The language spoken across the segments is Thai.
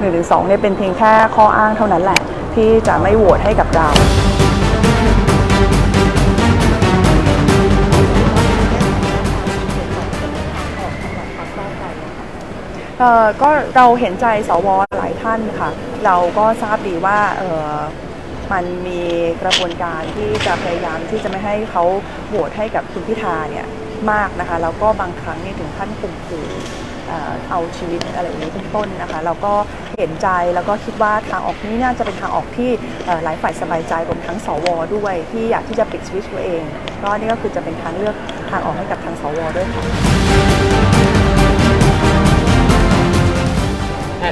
1นึเนี่ยเป็นเพียงแค่ข้ออ้างเท่านั้นแหละ ที่จะไม่โหวตให้กับเราเอ่อก็เราเห็นใจสวหลายท่านค่ะ เราก็ทราบดีว่าเอ่อมันมีกระบวนการที่จะพยายามที่จะไม่ให้เขาโหวตให้กับคุณพิธาเนี่ยมากนะคะ แล้วก็บางครั้งนี่ถึงขั้นข่มขู่เออเอาชีวิตอะไรอย่างนี้เป็นต้นนะคะเราก็ เห็นใจแล้วก็คิดว่าทางออกนี้น่าจะเป็นทางออกที่เอ่อหลายฝ่ายสบายใจรวมทั้งสวด้วย ที่อยากที่จะปิดสวิตชตัวเองเพราะนี่ก็คือจะเป็นทางเลือกทางออกให้กับทางสวด้วยค่ะ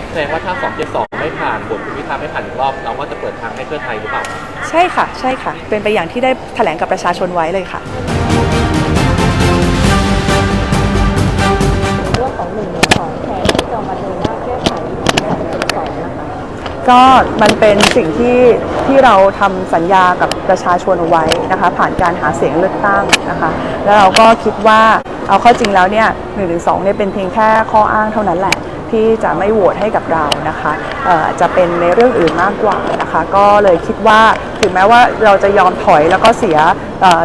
แสดงว่าถ้า 272 ไม่ผ่านบทคุณพิธาไม่ผ่านอีกรอบ เราก็จะเปิดทางให้เพื่อไทยหรือเปล่า ใช่ค่ะ ใช่ค่ะ เป็นไปอย่างที่ได้แถลงกับประชาชนไว้เลยค่ะเรื่องของหนึ่งหนึ่งสองแทนที่จะมาเดินหน้าแก้ไขสองนะคะ ก็มันเป็นสิ่งที่ที่เราทำสัญญากับประชาชนเอาไว้นะคะ ผ่านการหาเสียงเลือกตั้งนะคะ แล้วเราก็คิดว่าเอาข้อจริงแล้วเนี่ยหนึ่งหรือสองเนี่ยเป็นเพียงแค่ข้ออ้างเท่านั้นแหละ ที่จะไม่โหวตให้กับเรานะคะเอ่อจะเป็นในเรื่องอื่นมากกว่านะคะก็เลยคิดว่าถึงแม้ว่าเราจะยอมถอยแล้วก็เสีย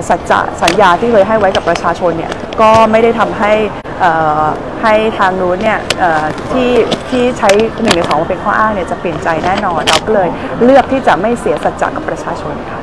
สัจจะสัญญาที่เคยให้ไว้กับประชาชนเนี่ยก็ไม่ได้ทำให้เอ่อให้ทางนู้นเนี่ยเอ่อที่ที่ใช้หนึ่งในสองเป็นข้ออ้างเนี่ยจะเปลี่ยนใจแน่นอนเราก็เลยเลือกที่จะไม่เสียสัจจะกับประชาชนค่ะ